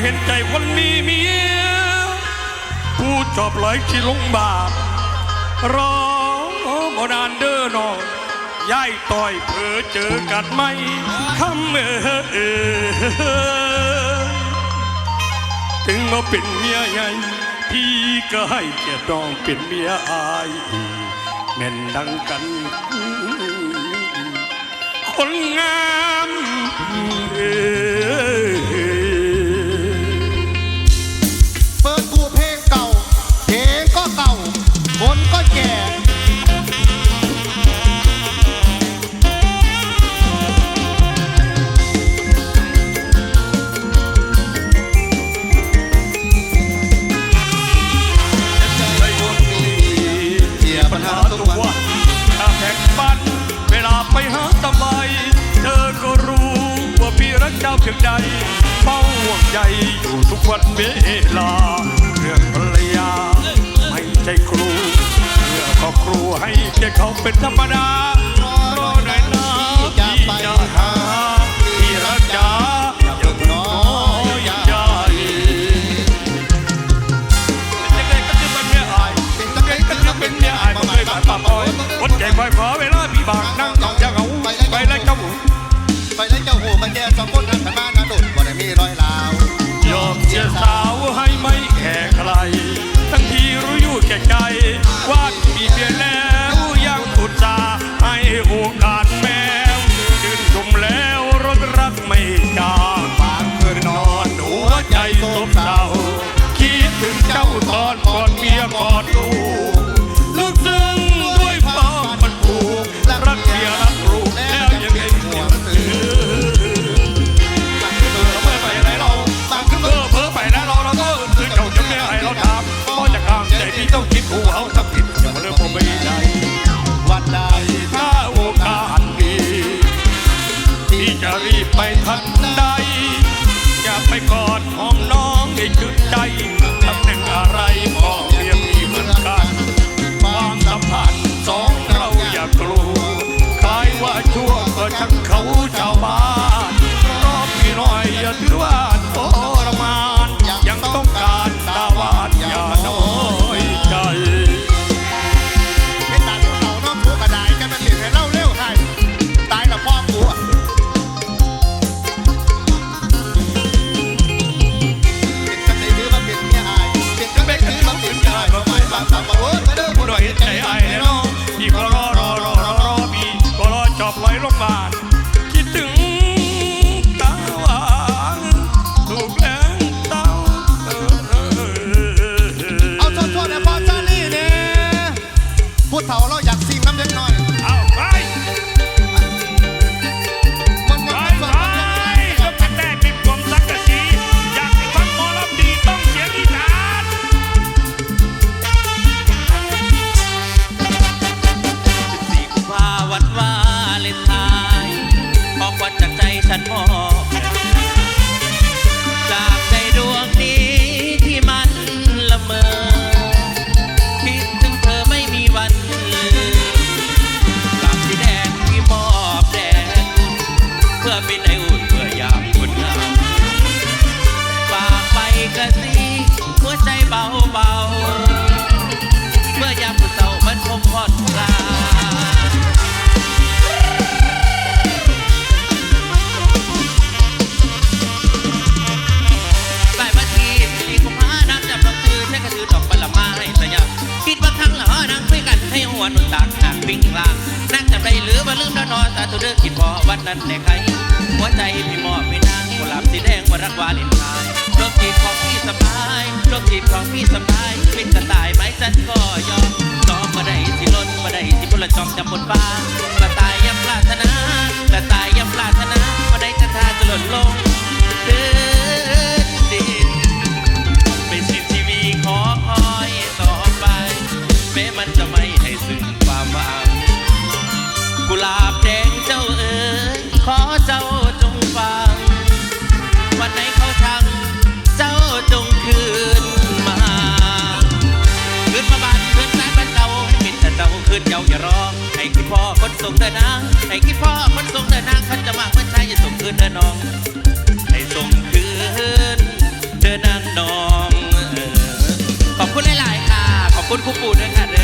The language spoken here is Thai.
เห็นใจคนมีเมียผู้จบไหลที่ลงบาปรอมานานเดิอนอนย่ายต่อยเผอเจอกัดไม่คำเออถึงมาเป็นเมียใหญ่พี่ก็ให้เกียรติน้องเป็นเมียอายแม่นดังกัน คนงามเออ ใจอยู่ทุกวันเวลาเรื่องภรรยาไม่ใช่ครูเรื่องครอบครัวให้แกเขาเป็นธรรมดา โอกาสแม้วดื่นชมแล้วรถรักไม่จางบางคืนนอนหัวใจสบเศร้าคิดถึงเจ้าตอนก่อนเมียกอดลูก ทันใด จะไปกอดของน้องในจุดใดตำแหน่งอะไรมอ พ่อ จากใจดวงนี้ที่มันละเมอ คิดถึงเธอไม่มีวันลืลับที่แดนที่มอบแดนเพื่อเป็นไออุ่นเพื่อยามคุณงามาไปกระซิ วนุตักหักปิ้งล่างนั่งจำได้หรือว่าลืมแล้วนอนตาตุเดือคิดพอวันนั้นแหลใครหัวใจพี่มอบไม่นางกุหลาบสีแดงวันรักวาเลนไทน์โรคจิตของพี่สบายโรคจิตของพี่สบายเป็นจะตายไหมฉันก็ยอมซ้อมมาได้ที่ล้นมาได้ที่พลจอมจำบนฟ้า กุลาบแดงเจ้าเอ๋ยขอเจ้าจงฟัง วันไหนเขาทำเจ้าจงคืนมาคืนมาบ้านคืนบ้านบ้านเจ้ามิดแต่เจ้าคืนเจ้าอย่ารอให้คิดพ่อคนส่งแต่นางให้คิดพ่อคนส่งแต่นางขันจะมาเพื่อชายอย่าส่งคืนเดินน้องให้ส่งคืนเดินนางน้อง ขอบคุณหลาย ๆ ค่ะ ขอบคุณครูปู่ด้วยค่ะ